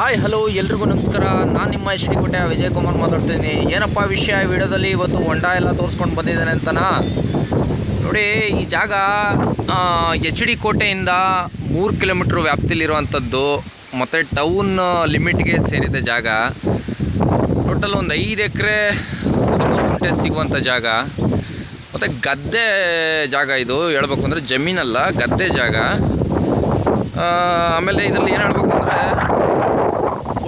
Hi, hello, ಎಲ್ರಿಗೂ ನಮಸ್ಕಾರ. ನಾನು ನಿಮ್ಮ ಎಚ್ ಡಿ ಕೋಟೆ ವಿಜಯ್ ಕುಮಾರ್ ಮಾತಾಡ್ತಿದ್ದೀನಿ. ಏನಪ್ಪ ವಿಷಯ ವಿಡಿಯೋದಲ್ಲಿ ಇವತ್ತು ಹೊಂಡ ಎಲ್ಲ ತೋರಿಸ್ಕೊಂಡು ಬಂದಿದ್ದೇನೆ ಅಂತನಾ? ನೋಡಿ, ಈ ಜಾಗ ಎಚ್ ಡಿ ಕೋಟೆಯಿಂದ ಮೂರು ಕಿಲೋಮೀಟ್ರ್ ವ್ಯಾಪ್ತಿಲಿರುವಂಥದ್ದು ಮತ್ತು ಟೌನ್ ಲಿಮಿಟ್ಗೆ ಸೇರಿದ ಜಾಗ. ಟೋಟಲ್ ಒಂದು ಐದು ಎಕರೆ ಹದಿಮೂರು ಗುಂಟೆ ಸಿಗುವಂಥ ಜಾಗ. ಮತ್ತು ಗದ್ದೆ ಜಾಗ ಇದು, ಹೇಳ್ಬೇಕು ಅಂದರೆ ಜಮೀನಲ್ಲ, ಗದ್ದೆ ಜಾಗ. ಆಮೇಲೆ ಇದರಲ್ಲಿ ಏನು ಹೇಳ್ಬೇಕು ಅಂದರೆ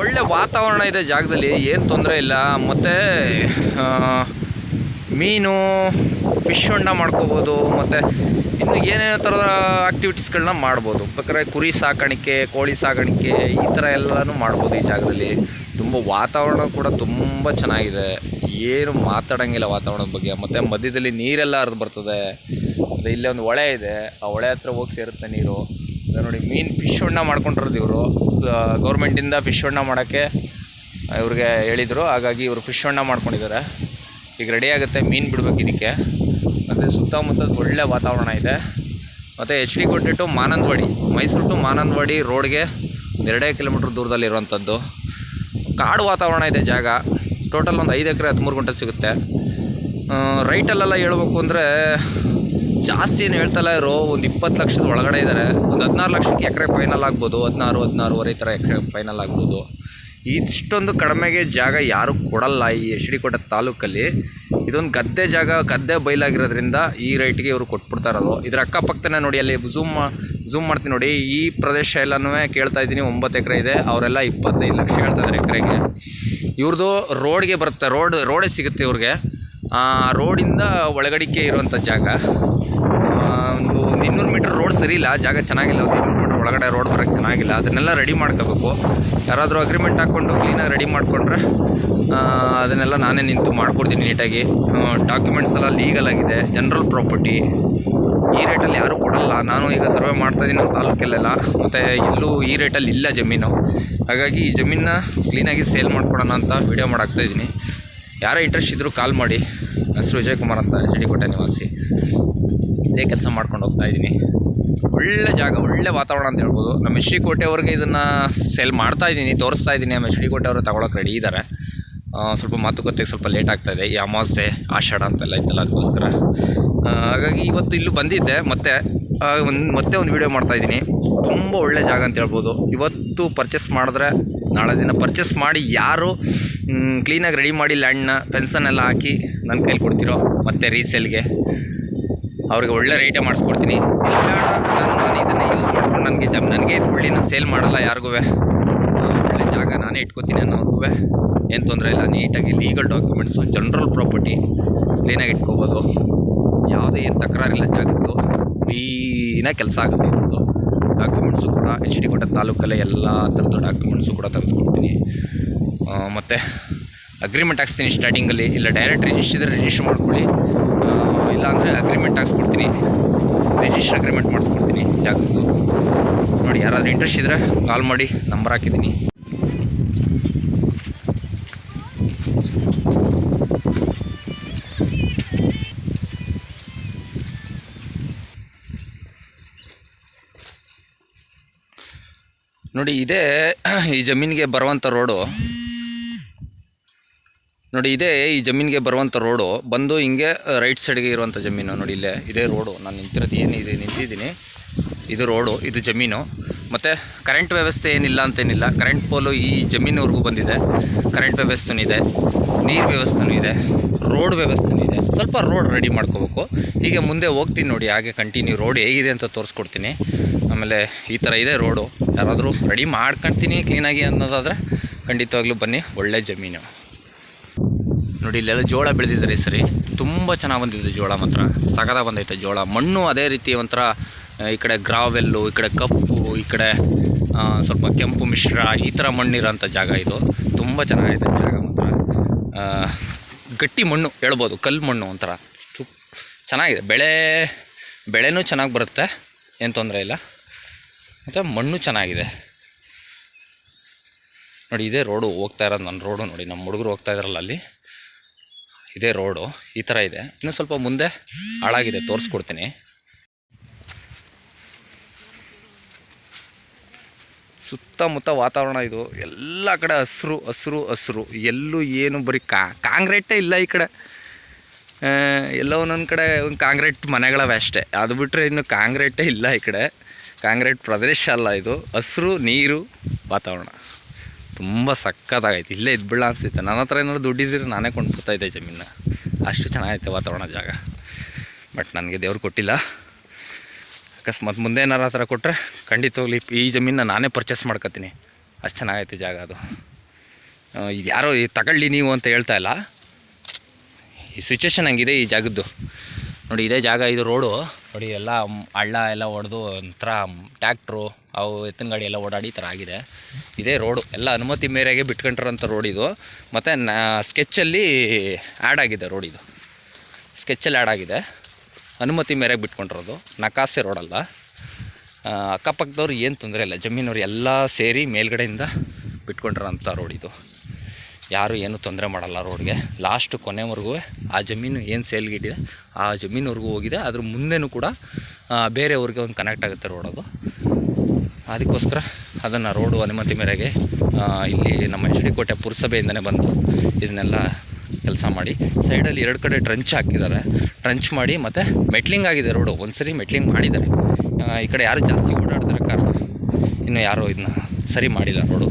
ಒಳ್ಳೆ ವಾತಾವರಣ ಇದೆ ಜಾಗದಲ್ಲಿ, ಏನು ತೊಂದರೆ ಇಲ್ಲ. ಮತ್ತು ಮೀನು ಫಿಶ್ ಹೊಂಡ ಮಾಡ್ಕೋಬೋದು, ಮತ್ತು ಇನ್ನು ಏನೇನೋ ಥರದ ಆ್ಯಕ್ಟಿವಿಟೀಸ್ಗಳನ್ನ ಮಾಡ್ಬೋದು. ಬೇಕಾದ್ರೆ ಕುರಿ ಸಾಕಾಣಿಕೆ, ಕೋಳಿ ಸಾಕಾಣಿಕೆ, ಈ ಥರ ಎಲ್ಲನೂ ಮಾಡ್ಬೋದು ಈ ಜಾಗದಲ್ಲಿ. ತುಂಬ ವಾತಾವರಣ ಕೂಡ ತುಂಬ ಚೆನ್ನಾಗಿದೆ. ಏನು ಮಾತಾಡೋಂಗಿಲ್ಲ ವಾತಾವರಣದ ಬಗ್ಗೆ. ಮತ್ತು ಮಧ್ಯದಲ್ಲಿ ನೀರೆಲ್ಲ ಹರಿದು ಬರ್ತದೆ. ಮತ್ತು ಇಲ್ಲೇ ಒಂದು ಹೊಳೆ ಇದೆ. ಆ ಹೊಳೆ ಹತ್ರ ಹೋಗಿ ಸೇರುತ್ತೆ ನೀರು. ನೋಡಿ ಮೀನು ಫಿಶ್ ಹೊಂಡ ಮಾಡ್ಕೊಂಡಿರೋದು ಇವರು. ಗೌರ್ಮೆಂಟಿಂದ ಫಿಶ್ ಹೊಂಡ ಮಾಡೋಕ್ಕೆ ಇವ್ರಿಗೆ ಹೇಳಿದರು. ಹಾಗಾಗಿ ಇವರು ಫಿಶ್ ಹೊಂಡ ಮಾಡ್ಕೊಂಡಿದ್ದಾರೆ. ಈಗ ರೆಡಿ ಆಗುತ್ತೆ, ಮೀನು ಬಿಡ್ಬೇಕು ಇದಕ್ಕೆ. ಮತ್ತು ಸುತ್ತಮುತ್ತ ಒಳ್ಳೆ ವಾತಾವರಣ ಇದೆ. ಮತ್ತು H D Kote to Manandavadi, Mysuru to Manandavadi ರೋಡ್ಗೆ ಎರಡೇ ಕಿಲೋಮೀಟ್ರ್ ದೂರದಲ್ಲಿ ಇರುವಂಥದ್ದು. ಕಾಡು ವಾತಾವರಣ ಇದೆ ಜಾಗ. ಟೋಟಲ್ ಒಂದು ಐದು ಎಕರೆ ಹದಿಮೂರು ಗಂಟೆ ಸಿಗುತ್ತೆ. ರೈಟಲ್ಲೆಲ್ಲ ಹೇಳ್ಬೇಕು ಅಂದರೆ ಜಾಸ್ತಿ ಏನು ಹೇಳ್ತಲ್ಲ ಇರೋ ಒಂದು ಇಪ್ಪತ್ತು ಲಕ್ಷದ ಒಳಗಡೆ ಇದ್ದಾರೆ ಒಂದು ಹದಿನಾರು ಲಕ್ಷಕ್ಕೆ ಎಕರೆ ಫೈನಲ್ ಆಗ್ಬೋದು, ಹದಿನಾರು, ಹದಿನಾರುವರೆ ಈ ಥರ ಎಕರೆ ಫೈನಲ್ ಆಗ್ಬೋದು. ಇಷ್ಟೊಂದು ಕಡಿಮೆಗೆ ಜಾಗ ಯಾರು ಕೊಡಲ್ಲ ಈ ಎಚ್ ಡಿ ತಾಲೂಕಲ್ಲಿ. ಇದೊಂದು ಗದ್ದೆ ಜಾಗ, ಗದ್ದೆ ಬಯಲಾಗಿರೋದ್ರಿಂದ ಈ ರೈಟ್ಗೆ ಇವರು ಕೊಟ್ಬಿಡ್ತಾ ಇರೋದು. ಇದರ ಅಕ್ಕಪಕ್ಕನೇ ನೋಡಿ, ಅಲ್ಲಿ ಝೂಮ್ ಝೂಮ್ ಮಾಡ್ತೀನಿ ನೋಡಿ, ಈ ಪ್ರದೇಶ ಎಲ್ಲನೂ ಕೇಳ್ತಾ ಇದ್ದೀನಿ, ಒಂಬತ್ತು ಎಕರೆ ಇದೆ, ಅವರೆಲ್ಲ ಇಪ್ಪತ್ತೈದು ಲಕ್ಷ ಹೇಳ್ತಾ ಇದ್ದಾರೆ ಎಕರೆಗೆ. ಇವ್ರದ್ದು ರೋಡ್ಗೆ ಬರುತ್ತೆ ರೋಡ್ ರೋಡೇ ಸಿಗುತ್ತೆ ಇವ್ರಿಗೆ. ರೋಡಿಂದ ಒಳಗಡಿಕೆ ಇರುವಂಥ ಜಾಗ. ಒಂದು ಒಂದು ಇನ್ನೂರು ಮೀಟರ್ ರೋಡ್ ಸರಿ ಇಲ್ಲ, ಜಾಗ ಚೆನ್ನಾಗಿಲ್ಲ, ಒಂದು ಇನ್ನೂರು ಮೀಟರ್ ಒಳಗಡೆ ರೋಡ್ ಬರೋಕ್ಕೆ ಚೆನ್ನಾಗಿಲ್ಲ, ಅದನ್ನೆಲ್ಲ ರೆಡಿ ಮಾಡ್ಕೋಬೇಕು. ಯಾರಾದರೂ ಅಗ್ರಿಮೆಂಟ್ ಹಾಕ್ಕೊಂಡು ಕ್ಲೀನಾಗಿ ರೆಡಿ ಮಾಡಿಕೊಂಡ್ರೆ ಅದನ್ನೆಲ್ಲ ನಾನೇ ನಿಂತು ಮಾಡ್ಕೊಡ್ತೀನಿ ನೀಟಾಗಿ ಡಾಕ್ಯುಮೆಂಟ್ಸ್ ಎಲ್ಲ ಲೀಗಲ್ ಆಗಿದೆ ಜನರಲ್ ಪ್ರಾಪರ್ಟಿ ಈ ರೇಟಲ್ಲಿ ಯಾರೂ ಕೊಡಲ್ಲ. ನಾನು ಈಗ ಸರ್ವೆ ಮಾಡ್ತಾ ಇದ್ದೀನಿ ನಮ್ಮ ತಾಲೂಕಲ್ಲೆಲ್ಲ. ಮತ್ತು ಎಲ್ಲೂ ಈ ರೇಟಲ್ಲಿ ಇಲ್ಲ ಜಮೀನು. ಹಾಗಾಗಿ ಈ ಜಮೀನನ್ನ ಕ್ಲೀನಾಗಿ ಸೇಲ್ ಮಾಡ್ಕೊಡೋಣ ಅಂತ ವಿಡಿಯೋ ಮಾಡಾಕ್ತಾ ಇದ್ದೀನಿ. ಯಾರೇ ಇಂಟ್ರೆಸ್ಟ್ ಇದ್ದರೂ ಕಾಲ್ ಮಾಡಿ. ಹೆಸರು ವಿಜಯ್ ಕುಮಾರ್ ಅಂತ ಕೋಟೆ ನಿವಾಸಿ. ಇದೇ ಕೆಲಸ ಮಾಡ್ಕೊಂಡು ಹೋಗ್ತಾ ಇದ್ದೀನಿ. ಒಳ್ಳೆ ಜಾಗ, ಒಳ್ಳೆ ವಾತಾವರಣ ಅಂತ ಹೇಳ್ಬೋದು. ನಮ್ಮ ಎಚ್ ಡಿ ಕೋಟೆಯವ್ರಿಗೆ ಇದನ್ನು ಸೇಲ್ ಮಾಡ್ತಾ ಇದ್ದೀನಿ, ತೋರಿಸ್ತಾ ಇದ್ದೀನಿ. ನಮ್ಮ ಎಚ್ ಡಿ ಕೋಟೆಯವರು ತಗೊಳಕ್ಕೆ ರೆಡಿ ಇದ್ದಾರೆ ಸ್ವಲ್ಪ ಮಾತುಕತೆಗೆ ಸ್ವಲ್ಪ ಲೇಟ್ ಆಗ್ತಾ ಇದೆ. ಈ ಅಮಾವಾಸ್ಯೆ, ಆಷಾಢ ಅಂತೆಲ್ಲ ಇತ್ತಲ್ಲ, ಅದಕ್ಕೋಸ್ಕರ. ಹಾಗಾಗಿ ಇವತ್ತು ಇಲ್ಲೂ ಬಂದಿದ್ದೆ, ಮತ್ತೆ ಒಂದು ಮತ್ತೆ ಒಂದು ವೀಡಿಯೋ ಮಾಡ್ತಾ ಇದ್ದೀನಿ. ತುಂಬ ಒಳ್ಳೆ ಜಾಗ ಅಂತ ಹೇಳ್ಬೋದು. ಇವತ್ತು ಪರ್ಚೇಸ್ ಮಾಡಿದ್ರೆ ನಾಳೆ ದಿನ ಪರ್ಚೇಸ್ ಮಾಡಿ ಯಾರು ಕ್ಲೀನಾಗಿ ರೆಡಿ ಮಾಡಿ ಲ್ಯಾಂಡ್ನ ಫೆನ್ಸನ್ನೆಲ್ಲ ಹಾಕಿ ನನ್ನ ಕೈಲಿ ಕೊಡ್ತಿರೋ ಮತ್ತು ರೀಸೇಲ್ಗೆ ಅವ್ರಿಗೆ ಒಳ್ಳೆ ರೇಟೇ ಮಾಡಿಸ್ಕೊಡ್ತೀನಿ. ಇಲ್ಲ ನಾನು ನಾನು ಇದನ್ನು ಯೂಸ್ ಮಾಡ್ಕೊಂಡು ನನಗೆ ಜಮ್, ನನಗೆ ಇದು ಒಳ್ಳೆ ನಾನು ಸೇಲ್ ಮಾಡಲ್ಲ ಯಾರಿಗೂ. ಒಳ್ಳೆ ಜಾಗ ನಾನೇ ಇಟ್ಕೋತೀನಿ ಅನ್ನೋರ್ಗೂ ಏನು ತೊಂದರೆ ಇಲ್ಲ, ನೀಟಾಗಿ ಲೀಗಲ್ ಡಾಕ್ಯುಮೆಂಟ್ಸು ಜನರಲ್ ಪ್ರಾಪರ್ಟಿ ಕ್ಲೀನಾಗಿ ಇಟ್ಕೋಬೋದು. ಯಾವುದೇ ಏನು ತಕರಾರಿಲ್ಲ ಜಾಗದ್ದು. ಕ್ಲೀನಾಗಿ ಕೆಲಸ ಆಗುತ್ತೆ. ಡಾಕ್ಯುಮೆಂಟ್ಸು ಕೂಡ ಎಚ್ ಡಿ ಕೋಟೆ ತಾಲೂಕಲ್ಲೇ ಎಲ್ಲ ಥರದ್ದು ಡಾಕ್ಯುಮೆಂಟ್ಸು ಕೂಡ ತೆಗೆಸ್ಕೊಡ್ತೀನಿ. ಮತ್ತು ಅಗ್ರಿಮೆಂಟ್ ಹಾಕ್ಸ್ತೀನಿ ಸ್ಟಾರ್ಟಿಂಗಲ್ಲಿ ಇಲ್ಲ ಡೈರೆಕ್ಟ್ ರಿಜಿಸ್ಟ್ರಿದ್ರೆ ರಿಜಿಸ್ಟ್ರ್ ರಿಜಿಸ್ಟರ್ ಮಾಡ್ಕೊಳ್ಳಿ. ಇಲ್ಲಾಂದರೆ ಅಗ್ರಿಮೆಂಟ್ ಹಾಕ್ಸ್ಕೊಡ್ತೀನಿ. ರಿಜಿಸ್ಟರ್ ಅಗ್ರಿಮೆಂಟ್ ಮಾಡಿಸ್ಕೊಡ್ತೀನಿ. ಜಾಗದ್ದು. ನೋಡಿ, ಯಾರಾದರೂ ಇಂಟ್ರೆಸ್ಟ್ ಇದ್ದರೆ ಕಾಲ್ ಮಾಡಿ ನಂಬರ್ ಹಾಕಿದ್ದೀನಿ. ನೋಡಿ, ಇದೇ ಈ ಜಮೀನಿಗೆ ಬರುವಂಥ ರೋಡು. ನೋಡಿ, ಇದೇ ಈ ಜಮೀನಿಗೆ ಬರುವಂಥ ರೋಡು. ಬಂದು ಹಿಂಗೆ ರೈಟ್ ಸೈಡ್ಗೆ ಇರುವಂಥ ಜಮೀನು. ನೋಡಿ, ಇಲ್ಲೇ ಇದೇ ರೋಡು. ನಾನು ನಿಂತಿರೋದು ಏನಿದೆ, ನಿಂತಿದ್ದೀನಿ. ಇದು ರೋಡು, ಇದು ಜಮೀನು. ಮತ್ತು ಕರೆಂಟ್ ವ್ಯವಸ್ಥೆ ಏನಿಲ್ಲ ಅಂತೇನಿಲ್ಲ. ಕರೆಂಟ್ ಪೋಲು ಈ ಜಮೀನವರೆಗೂ ಬಂದಿದೆ. ಕರೆಂಟ್ ವ್ಯವಸ್ಥೆನೂ ಇದೆ. ನೀರು ವ್ಯವಸ್ಥೆನೂ ಇದೆ, ರೋಡ್ ವ್ಯವಸ್ಥೆನೂ ಇದೆ. ಸ್ವಲ್ಪ ರೋಡ್ ರೆಡಿ ಮಾಡ್ಕೋಬೇಕು. ಹೀಗೆ ಮುಂದೆ ಹೋಗ್ತೀನಿ ನೋಡಿ, ಹಾಗೆ ಕಂಟಿನ್ಯೂ ರೋಡ್ ಹೇಗಿದೆ ಅಂತ ತೋರಿಸ್ಕೊಡ್ತೀನಿ. ಆಮೇಲೆ ಈ ಥರ ಇದೆ ರೋಡು ಯಾರಾದರೂ ರೆಡಿ ಮಾಡ್ಕೊಳ್ತೀನಿ ಕ್ಲೀನಾಗಿ ಅನ್ನೋದಾದರೆ ಖಂಡಿತವಾಗ್ಲೂ ಬನ್ನಿ, ಒಳ್ಳೆ ಜಮೀನು. ನೋಡಿ, ಇಲ್ಲೆಲ್ಲ ಜೋಳ ಬೆಳೆದಿದ್ದಾರೆ ಸರಿ. ತುಂಬ ಚೆನ್ನಾಗಿ ಬಂದಿದೆ ಜೋಳ ಮಾತ್ರ. ಸಗದ ಬಂದೈತೆ ಜೋಳ. ಮಣ್ಣು ಅದೇ ರೀತಿ ಒಂಥರ ಈ ಕಡೆ ಗ್ರಾವೆಲ್ಲು ಈ ಕಡೆ ಕಪ್ಪು, ಈ ಕಡೆ ಸ್ವಲ್ಪ ಕೆಂಪು ಮಿಶ್ರ, ಈ ಥರ ಮಣ್ಣಿರೋಂಥ ಜಾಗ ಇದು. ತುಂಬ ಚೆನ್ನಾಗಿದೆ ಜಾಗ ಗಟ್ಟಿ ಮಣ್ಣು ಹೇಳ್ಬೋದು, ಕಲ್ಲು ಮಣ್ಣು ಒಂಥರ. ತು ಚೆನ್ನಾಗಿದೆ. ಬೆಳೆ, ಬೆಳೆನೂ ಚೆನ್ನಾಗಿ ಬರುತ್ತೆ, ಏನು ತೊಂದರೆ ಇಲ್ಲ. ಮತ್ತು ಮಣ್ಣು ಚೆನ್ನಾಗಿದೆ. ನೋಡಿ, ಇದೇ ರೋಡು ಹೋಗ್ತಾ ಇರೋದು ನನ್ನ ರೋಡು ನೋಡಿ ನಮ್ಮ ಹುಡುಗರು ಹೋಗ್ತಾ ಇದ್ದಾರಲ್ಲ ಅಲ್ಲಿ. ಇದೇ ರೋಡು, ಈ ಥರ ಇದೆ. ಇನ್ನೂ ಸ್ವಲ್ಪ ಮುಂದೆ ಹಾಳಾಗಿದೆ, ತೋರಿಸ್ಕೊಡ್ತೀನಿ. ಸುತ್ತಮುತ್ತ ವಾತಾವರಣ ಇದು. ಎಲ್ಲ ಕಡೆ ಹಸಿರು ಹಸಿರು ಹಸಿರು. ಎಲ್ಲೂ ಏನು ಬರೀ ಕಾ, ಕಾಂಕ್ರೀಟೇ ಇಲ್ಲ ಈ ಕಡೆ. ಎಲ್ಲ ಒಂದೊಂದು ಕಡೆ ಒಂದು ಕಾಂಕ್ರೀಟ್ ಮನೆಗಳವೆ ಅಷ್ಟೇ. ಅದು ಬಿಟ್ಟರೆ ಇನ್ನು ಕಾಂಕ್ರೀಟೇ ಇಲ್ಲ ಈ ಕಡೆ. ಕಾಂಕ್ರೀಟ್ ಪ್ರದೇಶ ಅಲ್ಲ ಇದು. ಹಸಿರು, ನೀರು, ವಾತಾವರಣ. ತುಂಬ ಸಕ್ಕತ್ತಾಗೈತೆ. ಇಲ್ಲೇ ಇದ್ಬಿಡ ಅನಿಸುತ್ತೆ. ನನ್ನ ಹತ್ರ ಏನಾದ್ರು ದುಡ್ಡಿದ್ರೆ ನಾನೇ ಕೊಂಡು ಬರ್ತಾಯಿದ್ದೆ ಜಮೀನ ಅಷ್ಟು ಚೆನ್ನಾಗೈತೆ ವಾತಾವರಣ ಜಾಗ. ಬಟ್ ನನಗೆ ದೇವ್ರು ಕೊಟ್ಟಿಲ್ಲ. ಅಕಸ್ಮಾತ್ ಮುಂದೆ ಏನಾರ ಹತ್ರ ಕೊಟ್ಟರೆ ಖಂಡಿತವಾಗ್ಲಿ ಈ ಜಮೀನ ನಾನೇ ಪರ್ಚೇಸ್ ಮಾಡ್ಕೊತೀನಿ. ಅಷ್ಟು ಚೆನ್ನಾಗೈತೆ ಜಾಗ ಅದು. ಇದು ಯಾರೋ ಈ ತಗೊಳ್ಳಿ ನೀವು ಅಂತ ಹೇಳ್ತಾ ಇಲ್ಲ. ಈ ಸಿಚುವೇಶನ್ ಹಂಗಿದೆ ಈ ಜಾಗದ್ದು. ನೋಡಿ, ಇದೇ ಜಾಗ, ಇದು ರೋಡು ನೋಡಿ, ಎಲ್ಲ ಹಳ್ಳ ಎಲ್ಲ ಹೊಡೆದು ಒಂಥರ ಟ್ಯಾಕ್ಟ್ರು ಅವು ಎತ್ತಿನ ಗಾಡಿ ಎಲ್ಲ ಓಡಾಡಿ ಈ ಥರ ಆಗಿದೆ. ಇದೇ ರೋಡು ಎಲ್ಲ ಅನುಮತಿ ಮೇರೆಗೆ ಬಿಟ್ಕೊಂಡಿರೋಂಥ ರೋಡ್ ಇದು. ಮತ್ತು ನಾ ಸ್ಕೆಚ್ಚಲ್ಲಿ ಆ್ಯಡ್ ಆಗಿದೆ ರೋಡ್ ಇದು. ಸ್ಕೆಚ್ಚಲ್ಲಿ ಆ್ಯಡ್ ಆಗಿದೆ. ಅನುಮತಿ ಮೇರೆಗೆ ಬಿಟ್ಕೊಂಡಿರೋದು. ನಕಾಸೆ ರೋಡಲ್ಲ. ಅಕ್ಕಪಕ್ಕದವ್ರು ಏನು ತೊಂದರೆ ಇಲ್ಲ. ಜಮೀನವ್ರು ಎಲ್ಲ ಸೇರಿ ಮೇಲ್ಗಡೆಯಿಂದ ಬಿಟ್ಕೊಂಡಿರೋಂಥ ರೋಡ್ ಇದು. ಯಾರು ಏನು ತೊಂದರೆ ಮಾಡಲ್ಲ ರೋಡ್ಗೆ. ಲಾಸ್ಟ್ ಕೊನೆವರೆಗೂ ಆ ಜಮೀನು ಏನು ಸೇಲ್ಗಿಟ್ಟಿದೆ ಆ ಜಮೀನವರೆಗೂ ಹೋಗಿದೆ. ಅದ್ರ ಮುಂದೆನೂ ಕೂಡ ಬೇರೆ ಬೇರೆಯವ್ರಿಗೆ ಒಂದು ಕನೆಕ್ಟ್ ಆಗುತ್ತೆ ರೋಡ್ ಅದು. ಅದಕ್ಕೋಸ್ಕರ ಅದನ್ನು ರೋಡು ಅನುಮತಿ ಮೇರೆಗೆ ಇಲ್ಲಿ ನಮ್ಮ ಎಚ್ ಡಿ ಕೋಟೆ ಪುರಸಭೆಯಿಂದನೇ ಬಂದು ಇದನ್ನೆಲ್ಲ ಕೆಲಸ ಮಾಡಿ. ಸೈಡಲ್ಲಿ ಎರಡು ಕಡೆ ಟ್ರಂಚ್ ಹಾಕಿದ್ದಾರೆ. ಟ್ರಂಚ್ ಮಾಡಿ ಮತ್ತು ಮೆಟ್ಲಿಂಗ್ ಆಗಿದೆ ರೋಡು ಒಂದು ಸರಿ ಮೆಟ್ಲಿಂಗ್ ಮಾಡಿದ್ದಾರೆ. ಈ ಕಡೆ ಯಾರು ಜಾಸ್ತಿ ಓಡಾಡ್ತಾರೆ ಕಾರ್ ಇನ್ನು ಯಾರೂ ಇದನ್ನ ಸರಿ ಮಾಡಿಲ್ಲ ರೋಡು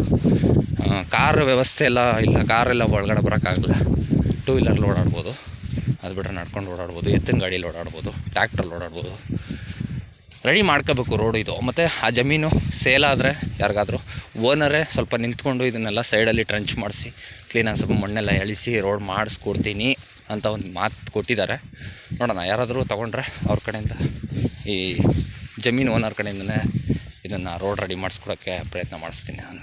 ಕಾರ್ ವ್ಯವಸ್ಥೆ ಎಲ್ಲ ಇಲ್ಲ. ಕಾರೆಲ್ಲ ಒಳಗಡೆ ಬರೋಕ್ಕಾಗಲ್ಲ. ಟೂ ವೀಲರ್ಲಿ ಓಡಾಡ್ಬೋದು. ಅದು ಬಿಟ್ಟರೆ ನಡ್ಕೊಂಡು ಓಡಾಡ್ಬೋದು. ಎತ್ತಿನ ಗಾಡೀಲಿ ಓಡಾಡ್ಬೋದು. ಟ್ಯಾಕ್ಟ್ರಲ್ಲಿ ಓಡಾಡ್ಬೋದು. ರೆಡಿ ಮಾಡ್ಕೋಬೇಕು ರೋಡು ಇದು. ಮತ್ತು ಆ ಜಮೀನು ಸೇಲ್ ಆದರೆ ಯಾರಿಗಾದರೂ ಓನರೇ ಸ್ವಲ್ಪ ನಿಂತ್ಕೊಂಡು ಇದನ್ನೆಲ್ಲ ಸೈಡಲ್ಲಿ ಟ್ರಂಚ್ ಮಾಡಿಸಿ ಕ್ಲೀನಾಗಿ ಸ್ವಲ್ಪ ಮಣ್ಣೆಲ್ಲ ಎಳಿಸಿ ರೋಡ್ ಮಾಡಿಸ್ಕೊಡ್ತೀನಿ. ಅಂತ ಒಂದು ಮಾತು ಕೊಟ್ಟಿದ್ದಾರೆ. ನೋಡೋಣ, ಯಾರಾದರೂ ತೊಗೊಂಡ್ರೆ ಅವ್ರ ಕಡೆಯಿಂದ ಈ ಜಮೀನು ಓನರ್ ಕಡೆಯಿಂದನೇ ಇದನ್ನು ರೋಡ್ ರೆಡಿ ಮಾಡಿಸ್ಕೊಡೋಕ್ಕೆ ಪ್ರಯತ್ನ ಮಾಡಿಸ್ತೀನಿ ನಾನು.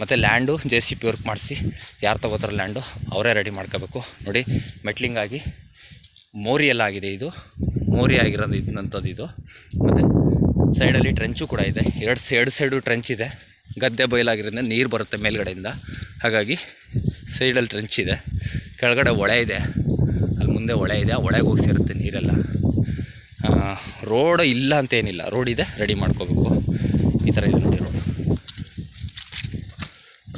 ಮತ್ತು land J C B work ಮಾಡಿಸಿ, ಯಾರು ತಗೋತಾರೋ ಲ್ಯಾಂಡು ಅವರೇ ರೆಡಿ ಮಾಡ್ಕೋಬೇಕು. ನೋಡಿ ಮೆಟ್ಲಿಂಗಾಗಿ ಮೋರಿ ಎಲ್ಲ ಆಗಿದೆ ಇದು. ಮೋರಿ ಆಗಿರೋದು ಇದ್ದಂಥದ್ದು ಇದು. ಮತ್ತು ಸೈಡಲ್ಲಿ ಟ್ರೆಂಚು ಕೂಡ ಇದೆ. ಎರಡು ಎರಡು ಸೈಡು ಟ್ರೆಂಚ್ ಇದೆ. ಗದ್ದೆ ಬಯಲಾಗಿರೋದ್ರಿಂದ ನೀರು ಬರುತ್ತೆ ಮೇಲ್ಗಡೆಯಿಂದ. ಹಾಗಾಗಿ ಸೈಡಲ್ಲಿ ಟ್ರೆಂಚ್ ಇದೆ. ಕೆಳಗಡೆ ಒಳೆ ಇದೆ. ಮುಂದೆ ಹೊಳೆ ಇದೆ. ಆ ಹೊಳೆಗೆ ಹೋಗಿ ಸೇರುತ್ತೆ ನೀರೆಲ್ಲ ರೋಡ್ ಇಲ್ಲ ಅಂತ ಏನಿಲ್ಲ. ರೋಡ್ ಇದೆ, ರೆಡಿ ಮಾಡ್ಕೋಬೇಕು. ಈ ಥರ ಇದೆ ನೋಡಿ ರೋಡ್.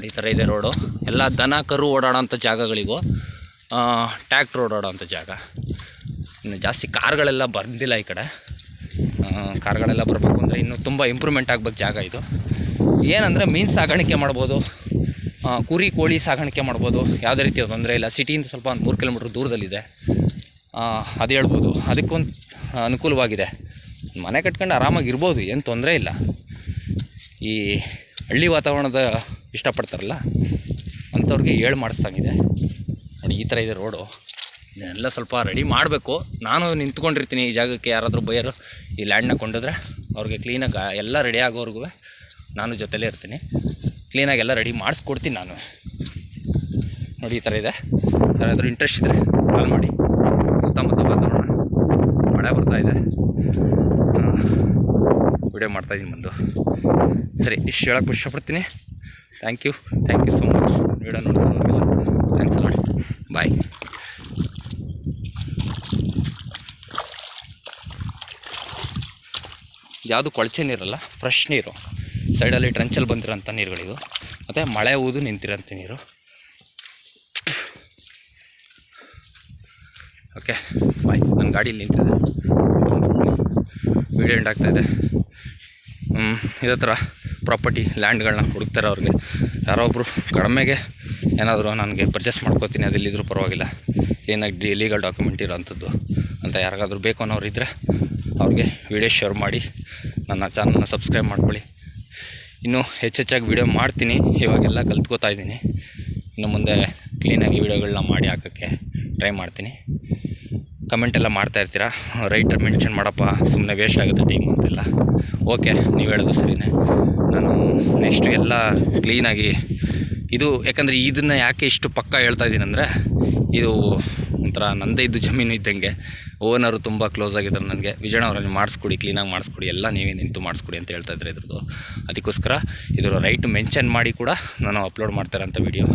ಈ ಥರ ಇದೆ ರೋಡು. ಎಲ್ಲ ದನ, ಕರು ಓಡಾಡೋಂಥ ಜಾಗಗಳಿಗೂ ಟ್ಯಾಕ್ಟ್ರ್ ಓಡಾಡೋಂಥ ಜಾಗ. ಇನ್ನು ಜಾಸ್ತಿ ಕಾರ್ಗಳೆಲ್ಲ ಬಂದಿಲ್ಲ ಈ ಕಡೆ. ಕಾರ್ಗಳೆಲ್ಲ ಬರಬೇಕು ಅಂದರೆ ಇನ್ನೂ ತುಂಬ ಇಂಪ್ರೂವ್ಮೆಂಟ್ ಆಗ್ಬೇಕು ಜಾಗ ಇದು. ಏನಂದರೆ ಮೀನು ಸಾಗಾಣಿಕೆ ಮಾಡ್ಬೋದು. ಕುರಿ, ಕೋಳಿ ಸಾಗಾಣಿಕೆ ಮಾಡ್ಬೋದು. ಯಾವುದೇ ರೀತಿಯ ತೊಂದರೆ ಇಲ್ಲ. ಸಿಟಿಯಿಂದ ಸ್ವಲ್ಪ ಒಂದು ಮೂರು ಕಿಲೋಮೀಟ್ರ್ ದೂರದಲ್ಲಿದೆ. ಅದು ಹೇಳ್ಬೋದು. ಅದಕ್ಕೊಂದು ಅನುಕೂಲವಾಗಿದೆ. ಮನೆ ಕಟ್ಕೊಂಡು ಆರಾಮಾಗಿ ಇರ್ಬೋದು. ಏನು ತೊಂದರೆ ಇಲ್ಲ. ಈ ಹಳ್ಳಿ ವಾತಾವರಣದ ಇಷ್ಟಪಡ್ತಾರಲ್ಲ, ಅಂಥವ್ರಿಗೆ ಹೇಳಿ ಮಾಡಿಸ್ದಂಗಿದೆ. ನೋಡಿ, ಈ ಥರ ಇದೆ ರೋಡು. ಇದನ್ನೆಲ್ಲ ಸ್ವಲ್ಪ ರೆಡಿ ಮಾಡಬೇಕು. ನಾನು ನಿಂತ್ಕೊಂಡಿರ್ತೀನಿ ಈ ಜಾಗಕ್ಕೆ. ಯಾರಾದರೂ ಬೈಯರು ಈ ಲ್ಯಾಂಡ್ನ ಕೊಂಡಿದ್ರೆ, ಅವ್ರಿಗೆ ಕ್ಲೀನಾಗಿ ಎಲ್ಲ ರೆಡಿ ಆಗೋವರೆಗೂ ನಾನು ಜೊತೆಲೇ ಇರ್ತೀನಿ. ಕ್ಲೀನಾಗಿ ಎಲ್ಲ ರೆಡಿ ಮಾಡಿಸ್ಕೊಡ್ತೀನಿ ನಾನು. ನೋಡಿ, ಈ ಥರ ಇದೆ. ಯಾರಾದರೂ ಇಂಟ್ರೆಸ್ಟ್ ಇದ್ದರೆ ಕಾಲ್ ಮಾಡಿ. ಸುತ್ತಮುತ್ತ ವಾತಾವರಣ ಮಳೆ ಬರ್ತಾ ಇದೆ. ವಿಡಿಯೋ ಮಾಡ್ತಾಯಿದ್ದೀನಿ ಬಂದು. ಸರಿ, ಇಷ್ಟು ಹೇಳಕ್ಕೆ ಇಷ್ಟಪಡ್ತೀನಿ. Thank you thank you so much video ನೋಡ್ಕೊಂಡ್ರೆಲ್ಲ thanks ಅಲ್ಲ ಬಾಯ್ ಯಾವುದು ಕೊಳಚೆ ನೀರಲ್ಲ ಫ್ರೆಶ್ ನೀರು. ಸೈಡಲ್ಲಿ ಟ್ರಂಚಲ್ಲಿ ಬಂದಿರೋಂಥ ನೀರುಗಳಿದು. ಮತ್ತು ಮಳೆ ಊದು ನಿಂತಿರೋಂಥ ನೀರು. Okay, bye. ನನ್ನ ಗಾಡಿಲಿ ನಿಂತಿದೆ. ವಿಡಿಯೋ ಎಂಡ್ ಆಗ್ತಾಯಿದೆ ಇದೇ. ಥರ ಪ್ರಾಪರ್ಟಿ ಲ್ಯಾಂಡ್ಗಳನ್ನ ಹುಡುಕ್ತಾರೆ ಅವ್ರಿಗೆ. ಯಾರೋ ಒಬ್ಬರು ಕಡಿಮೆಗೆ ಏನಾದರೂ ನನಗೆ ಪರ್ಚೇಸ್ ಮಾಡ್ಕೋತೀನಿ, ಅದಿಲ್ಲಿದ್ರೂ ಪರವಾಗಿಲ್ಲ. ಏನಾಗಿ ಡಿ ಲೀಗಲ್ ಡಾಕ್ಯುಮೆಂಟ್ ಇರೋವಂಥದ್ದು ಅಂತ ಯಾರಿಗಾದ್ರೂ ಬೇಕು ಅನ್ನೋರು ಇದ್ದರೆ ಅವ್ರಿಗೆ ವಿಡಿಯೋ ಶೇರ್ ಮಾಡಿ, ನನ್ನ ಚಾನಲ್ನ ಸಬ್ಸ್ಕ್ರೈಬ್ ಮಾಡ್ಕೊಳ್ಳಿ. ಇನ್ನೂ ಹೆಚ್ಚೆಚ್ಚಾಗಿ ವೀಡಿಯೋ ಮಾಡ್ತೀನಿ. ಇವಾಗೆಲ್ಲ ಕಲ್ತ್ಕೋತಾ ಇದ್ದೀನಿ. ಇನ್ನು ಮುಂದೆ ಕ್ಲೀನಾಗಿ ವೀಡಿಯೋಗಳನ್ನ ಮಾಡಿ ಹಾಕೋಕ್ಕೆ ಟ್ರೈ ಮಾಡ್ತೀನಿ. ಕಮೆಂಟ್ ಎಲ್ಲ ಮಾಡ್ತಾ ಇರ್ತೀರಾ? ರೈಟರ್ ಮೆನ್ಷನ್ ಮಾಡಪ್ಪ ಸುಮ್ಮನೆ ವೇಸ್ಟ್ ಆಗುತ್ತೆ ಟೈಮ್ ಅಂತೆಲ್ಲ. ಓಕೆ ನೀವು ಹೇಳೋದು ಸರಿನೇ. ನಾನು ನೆಕ್ಸ್ಟ್ ಎಲ್ಲ ಕ್ಲೀನಾಗಿ ಇದು, ಯಾಕಂದರೆ ಇದನ್ನು ಯಾಕೆ ಇಷ್ಟು ಪಕ್ಕ ಹೇಳ್ತಾ ಇದ್ದೀನಿ ಅಂದರೆ, ಇದು ಒಂಥರ ನಂದೇ ಇದ್ದು ಜಮೀನು ಇದ್ದಂಗೆ. ಓನರು ತುಂಬ ಕ್ಲೋಸ್ ಆಗಿದ್ದಾರೆ ನನಗೆ. ವಿಜಯಣ್ಣ ಅವರಲ್ಲಿ ಮಾಡಿಸ್ಕೊಡಿ ಕ್ಲೀನಾಗಿ ಮಾಡಿಸ್ಕೊಡಿ, ಎಲ್ಲ ನೀವೇ ನಿಂತು ಮಾಡಿಸ್ಕೊಡಿ ಅಂತ ಹೇಳ್ತಾ ಇದ್ದಾರೆ ಇದ್ರದ್ದು. ಅದಕ್ಕೋಸ್ಕರ ಇದರ ರೈಟ್ ಮೆನ್ಷನ್ ಮಾಡಿ ಕೂಡ ನಾನು ಅಪ್ಲೋಡ್ ಮಾಡ್ತಾರೆ ಅಂತ ವಿಡಿಯೋ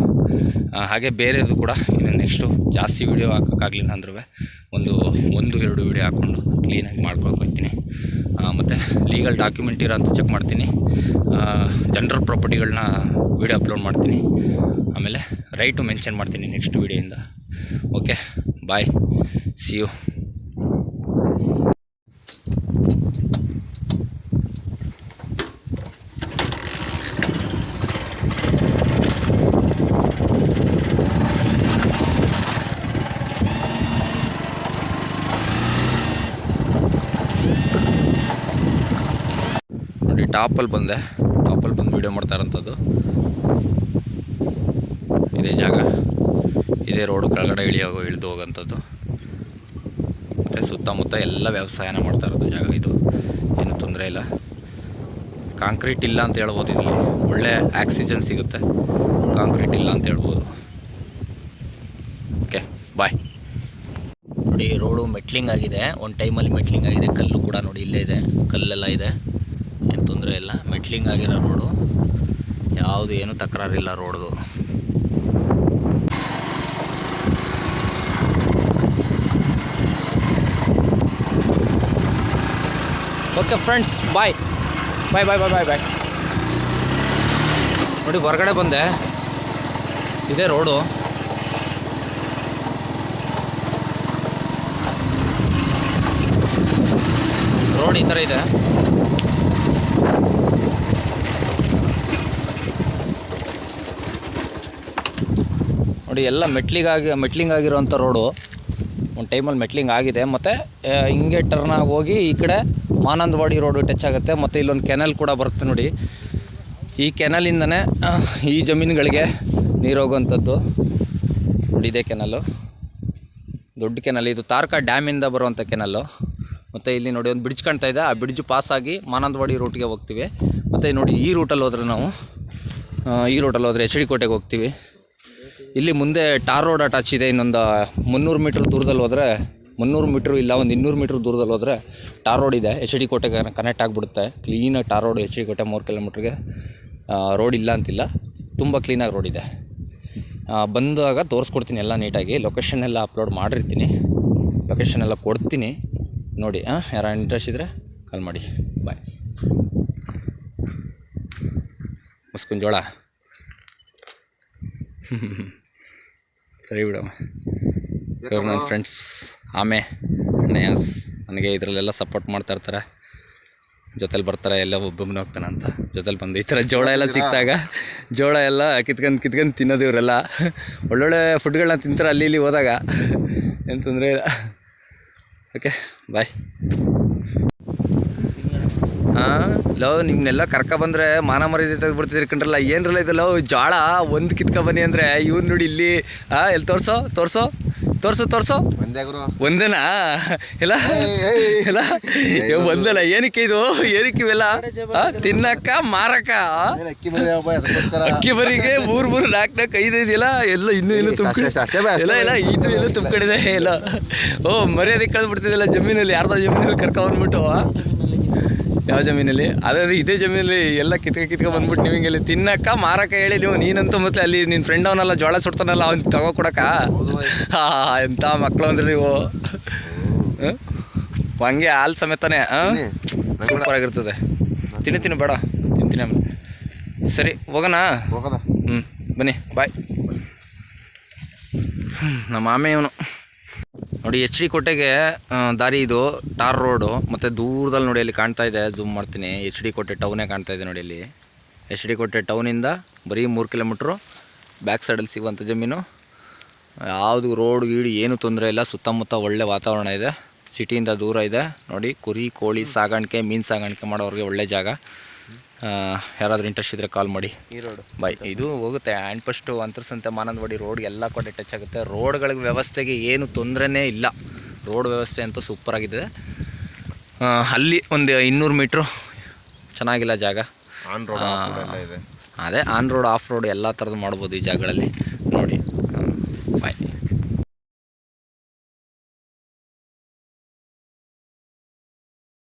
ಹಾಗೆ ಬೇರೆದು ಕೂಡ ಇನ್ನು ನೆಕ್ಸ್ಟು ಜಾಸ್ತಿ ವೀಡಿಯೋ ಹಾಕೋಕ್ಕಾಗಲಿಲ್ಲ ಅಂದ್ರೂ ಒಂದು ಒಂದು, ಎರಡು ವೀಡಿಯೋ ಹಾಕ್ಕೊಂಡು ಕ್ಲೀನಾಗಿ ಮಾಡ್ಕೊಂಡು ಹೋಗ್ತೀನಿ. ಮತ್ತು ಲೀಗಲ್ ಡಾಕ್ಯುಮೆಂಟ್ ಇರೋ ಅಂತ ಚೆಕ್ ಮಾಡ್ತೀನಿ. ಜನರಲ್ ಪ್ರಾಪರ್ಟಿಗಳನ್ನ ವೀಡಿಯೋ ಅಪ್ಲೋಡ್ ಮಾಡ್ತೀನಿ. ಆಮೇಲೆ ರೈಟು ಮೆನ್ಷನ್ ಮಾಡ್ತೀನಿ ನೆಕ್ಸ್ಟ್ ವೀಡಿಯೋಯಿಂದ ಓಕೆ ಬಾಯ್ ಸಿ ಯು ನೋಡಿ ಟಾಪಲ್ಲಿ ಬಂದೆ. ಟಾಪಲ್ಲಿ ಬಂದು ವೀಡಿಯೋ ಮಾಡ್ತಾ ಇರೋಂಥದ್ದು. ಇದೇ ಜಾಗ. ಇದೇ ರೋಡು ಕೆಳಗಡೆ ಇಳಿಯೋಗೋ ಇಳಿದು ಹೋಗೋಂಥದ್ದು. ಮತ್ತು ಸುತ್ತಮುತ್ತ ಎಲ್ಲ ವ್ಯವಸಾಯನ ಮಾಡ್ತಾ ಇರೋದು ಜಾಗ ಇದು. ಏನು ತೊಂದರೆ ಇಲ್ಲ. ಕಾಂಕ್ರೀಟ್ ಇಲ್ಲ ಅಂತ ಹೇಳ್ಬೋದು ಇದರಲ್ಲಿ. ಒಳ್ಳೆ ಆಕ್ಸಿಜನ್ ಸಿಗುತ್ತೆ. ಕಾಂಕ್ರೀಟ್ ಇಲ್ಲ ಅಂತ ಹೇಳ್ಬೋದು. ಓಕೆ ಬಾಯ್ ನೋಡಿ, ರೋಡು ಮೆಟ್ಲಿಂಗ್ ಆಗಿದೆ. ಒಂದು ಟೈಮಲ್ಲಿ ಮೆಟ್ಲಿಂಗ್ ಆಗಿದೆ. ಕಲ್ಲು ಕೂಡ ನೋಡಿ, ಇಲ್ಲೇ ಇದೆ. ಕಲ್ಲೆಲ್ಲ ಇದೆ. ಏನು ತೊಂದರೆ ಇಲ್ಲ. ಮೆಟ್ಲಿಂಗ್ ಆಗಿರೋ ರೋಡು. ಯಾವುದು ಏನು ತಕರಾರಿಲ್ಲ ರೋಡ್ದು. ಓಕೆ ಫ್ರೆಂಡ್ಸ್ ಬಾಯ್ ಬಾಯ್ ಬಾಯ್ ಬಾಯ್ ಬಾಯ್ ಬಾಯ್ ನೋಡಿ, ಹೊರಗಡೆ ಬಂದೆ. ಇದೇ ರೋಡು ರೋಡ್ ಈ ಥರ ಇದೆ. ನೋಡಿ, ಎಲ್ಲ ಮೆಟ್ಲಿಗಾಗಿ, ಮೆಟ್ಲಿಂಗ್ ಆಗಿರೋಂಥ ರೋಡು ಒಂದು ಟೈಮಲ್ಲಿ ಮೆಟ್ಲಿಂಗ್ ಆಗಿದೆ. ಮತ್ತು ಹಿಂಗೆ ಟರ್ನಾಗಿ ಹೋಗಿ ಈ ಕಡೆ ಮಾನಂದವಾಡಿ ರೋಡು ಟಚ್ ಆಗುತ್ತೆ. ಮತ್ತು ಇಲ್ಲೊಂದು ಕೆನಲ್ ಕೂಡ ಬರುತ್ತೆ ನೋಡಿ. ಈ ಕೆನಲಿಂದನೇ ಈ ಜಮೀನುಗಳಿಗೆ ನೀರು ಹೋಗುವಂಥದ್ದು. ನೋಡಿ ಇದೇ ಕೆನಲ್ಲು ದೊಡ್ಡ ಕೆನಲ್. ಇದು ತಾರ್ಕಾ ಡ್ಯಾಮಿಂದ ಬರುವಂಥ ಕೆನಲ್ಲು ಮತ್ತು ಇಲ್ಲಿ ನೋಡಿ ಒಂದು ಬ್ರಿಡ್ಜ್ ಕಾಣ್ತಾ ಇದೆ. ಆ ಬ್ರಿಡ್ಜ್ ಪಾಸ್ ಆಗಿ ಮಾನಂದವಾಡಿ ರೂಟ್ಗೆ ಹೋಗ್ತೀವಿ. ಮತ್ತು ನೋಡಿ ಈ ರೂಟಲ್ಲಿ ಹೋದ್ರೆ ನಾವು ಈ ರೂಟಲ್ಲಿ ಹೋದರೆ ಎಚ್ ಡಿ ಕೋಟೆಗೆ ಹೋಗ್ತೀವಿ. ಇಲ್ಲಿ ಮುಂದೆ ಟಾರ್ ರೋಡ್ ಅಟ್ಯಾಚ್ ಇದೆ. ಇನ್ನೊಂದು ಮುನ್ನೂರು ಮೀಟ್ರ್ ದೂರದಲ್ಲಿ ಹೋದರೆ ಮುನ್ನೂರು ಮೀಟ್ರ್ ಇಲ್ಲ, ಒಂದು ಇನ್ನೂರು ಮೀಟ್ರ್ ದೂರದಲ್ಲಿ ಹೋದರೆ ಟಾರ್ ರೋಡ್ ಇದೆ. ಎಚ್ ಡಿ ಕೋಟೆಗೆ ಕನೆಕ್ಟ್ ಆಗಿಬಿಡುತ್ತೆ. ಕ್ಲೀನಾಗಿ ಟಾರ್ ರೋಡ್ ಎಚ್ ಡಿ ಕೋಟೆ ಮೂರು ಕಿಲೋಮೀಟ್ರಿಗೆ. ರೋಡ್ ಇಲ್ಲ ಅಂತಿಲ್ಲ. ತುಂಬ ಕ್ಲೀನಾಗಿ ರೋಡ್ ಇದೆ. ಬಂದಾಗ ತೋರಿಸ್ಕೊಡ್ತೀನಿ ಎಲ್ಲ ನೀಟಾಗಿ ಲೊಕೇಶನ್ ಎಲ್ಲ ಅಪ್ಲೋಡ್ ಮಾಡಿರ್ತೀನಿ. ಲೊಕೇಶನ್ ಎಲ್ಲ ಕೊಡ್ತೀನಿ. ನೋಡಿ ಹಾಂ ಯಾರು ಇಂಟ್ರೆಸ್ಟ್ ಇದ್ದರೆ ಕಾಲ್ ಮಾಡಿ. ಬಾಯ್ ಮುಸ್ಕುಂಜೋಳ. ಸರಿ ಬಿಡಮ್ಮ ಇವ್ರು ನನ್ನ ಫ್ರೆಂಡ್ಸ್ ಆಮೆ ನಯಾಸ್. ನನಗೆ ಇದರಲ್ಲೆಲ್ಲ ಸಪೋರ್ಟ್ ಮಾಡ್ತಾ ಇರ್ತಾರೆ. ಜೊತೆಲಿ ಬರ್ತಾರೆ ಎಲ್ಲ ಒಬ್ಬೊಬ್ಬನೇ ಹೋಗ್ತಾನೆ ಅಂತ. ಜೊತೆಲಿ ಬಂದು ಈ ಥರ ಜೋಳ ಎಲ್ಲ ಸಿಕ್ಕಿದಾಗ ಜೋಳ ಎಲ್ಲ ಕಿತ್ಕೊಂಡು ಕಿತ್ಕೊಂಡು ತಿನ್ನೋದು ಇವರೆಲ್ಲ ಒಳ್ಳೊಳ್ಳೆ ಫುಡ್ಗಳನ್ನ ತಿಂತಾರೆ ಅಲ್ಲಿ ಇಲ್ಲಿ ಹೋದಾಗ. ಏನು ತೊಂದರೆ ಇಲ್ಲ ಓಕೆ ಬಾಯ್ ಹಾಂ ಲವ್ ನಿಮ್ಮನ್ನೆಲ್ಲ ಕರ್ಕ ಬಂದರೆ ಮಾನ ಮರ್ಯಾದೆ ತೆಗೆದ್ಬಿಡ್ತಿದ್ರಿ ಕಂಡ್ರಲ್ಲ ಏನ್ರಲ್ಲ ಇದು ಲವ್ ಜೋಳ. ಒಂದು ಕಿತ್ಕೊಬನ್ನಿ ಅಂದರೆ ಇವ್ನು ನೋಡಿ ಇಲ್ಲಿ ಹಾಂ ಎಲ್ಲಿ ತೋರಿಸೋ ತೋರಿಸೋ. ತೋರಿಸು ತೋರ್ಸು. ಒಂದೇ ಗುರು. ಒಂದೇನಾ? ಇಲ್ಲ ಇಲ್ಲ ಒಂದಲ್ಲ ಏನಕ್ಕೆ ಇದು? ಏನಕ್ಕೆ ಇವೆಲ್ಲ? ತಿನ್ನಕ್ಕ ಮಾರಕ ಅಕ್ಕಿ ಬರಿಗೆ ಮೂರ್ ಮೂರು ನಾಲ್ಕು ನಾಲ್ಕು ಐದು ಐದಿಲ್ಲ ಎಲ್ಲ ಇನ್ನು ಇನ್ನು ತುಂಬಿದೆ ಇಲ್ಲ ಇಲ್ಲ. ಇನ್ನೂ ತುಂಬಿಕೊಂಡಿದೆ ಇಲ್ಲ ಓ ಮರ್ಯಾದೆ ಕಳೆದ್ಬಿಡ್ತಿದ್ದಿಲ್ಲ ಜಮೀನಲ್ಲಿ ಯಾರ್ದೋ ಜಮೀನಲ್ಲಿ ಕರ್ಕೊಂಡ್ಬಂದ್ಬಿಟ್ಟು ಯಾವ ಜಮೀನಲ್ಲಿ? ಅದೇ ಅದೇ ಇದೇ ಜಮೀನಲ್ಲಿ ಎಲ್ಲ ಕಿತ್ಕ ಕಿತ್ಕ ಬಂದ್ಬಿಟ್ಟು ನೀವು ಹಿಂಗೆಲ್ಲಿ ತಿನ್ನಕ್ಕ ಮಾರಕ ಹೇಳಿ ನೀವು. ನೀನಂತೂ ಮತ್ತೆ ಅಲ್ಲಿ ನಿನ್ನ ಫ್ರೆಂಡ್ ಅವನಲ್ಲ ಜೋಳ ಸುಡ್ತಾನಲ್ಲ ಅವ್ನು ತಗೋ ಕೊಡಕ್ಕ? ಎಂಥ ಮಕ್ಕಳು ಅಂದ್ರೆ ನೀವು? ಹಂಗೆ ಹಾಲು ಸಮೇತನೇ. ಸೂಪರ್ ಆಗಿರ್ತದೆ ತಿನ್ನು ತಿನ್ನು ಬೇಡ. ತಿಂತೀನಿ ಆಮೇಲೆ. ಸರಿ ಹೋಗೋಣ? ಹೋಗದ. ಹ್ಞೂ ಬನ್ನಿ ಬಾಯ್. ನಮ್ಮ ಮಾಮೆ ಇವನು. ನೋಡಿ, ಎಚ್ ಡಿ ಕೋಟೆಗೆ ದಾರಿ ಇದು, ಟಾರ್ ರೋಡು, ಮತ್ತು ದೂರದಲ್ಲಿ ನೋಡಿ ಅಲ್ಲಿ ಕಾಣ್ತಾ ಇದೆ ಝೂಮ್ ಮಾಡ್ತೀನಿ. ಎಚ್ ಡಿ ಕೋಟೆ ಟೌನೇ ಕಾಣ್ತಾ ಇದೆ ನೋಡಿ ಇಲ್ಲಿ. ಎಚ್ ಡಿ ಕೋಟೆ ಟೌನಿಂದ ಬರೀ ಮೂರು ಕಿಲೋಮೀಟ್ರು ಬ್ಯಾಕ್ ಸೈಡಲ್ಲಿ ಸಿಗುವಂಥ ಜಮೀನು. ಯಾವುದು ರೋಡ್ ಗೀಡು ಏನೂ ತೊಂದರೆ ಇಲ್ಲ, ಸುತ್ತಮುತ್ತ ಒಳ್ಳೆ ವಾತಾವರಣ ಇದೆ. ಸಿಟಿಯಿಂದ ದೂರ ಇದೆ. ನೋಡಿ, ಕುರಿ, ಕೋಳಿ, ಸಾಗಾಣಿಕೆ, ಮೀನು ಸಾಗಾಣಿಕೆ ಮಾಡೋರಿಗೆ ಒಳ್ಳೆ ಜಾಗ. ಯಾರಾದರೂ ಇಂಟ್ರೆಸ್ಟ್ ಇದ್ದರೆ ಕಾಲ್ ಮಾಡಿ. ಈ ರೋಡ್ ಬೈ ಇದು ಹೋಗುತ್ತೆ. And first Antarasante Manandavadi road ಎಲ್ಲ ಕಡೆ ಟಚ್ ಆಗುತ್ತೆ. ರೋಡ್ಗಳಿಗೆ ವ್ಯವಸ್ಥೆಗೆ ಏನು ತೊಂದರೆನೇ ಇಲ್ಲ. ರೋಡ್ ವ್ಯವಸ್ಥೆ ಅಂತೂ ಸೂಪರಾಗಿದೆ ಅಲ್ಲಿ ಒಂದು ಇನ್ನೂರು ಮೀಟ್ರು ಚೆನ್ನಾಗಿಲ್ಲ ಜಾಗ. ಆನ್ ರೋಡ್ ಅದೇ ಆನ್ ರೋಡ್ ಆಫ್ ರೋಡ್ ಎಲ್ಲ ಥರದ್ದು ಮಾಡ್ಬೋದು ಈ ಜಾಗಗಳಲ್ಲಿ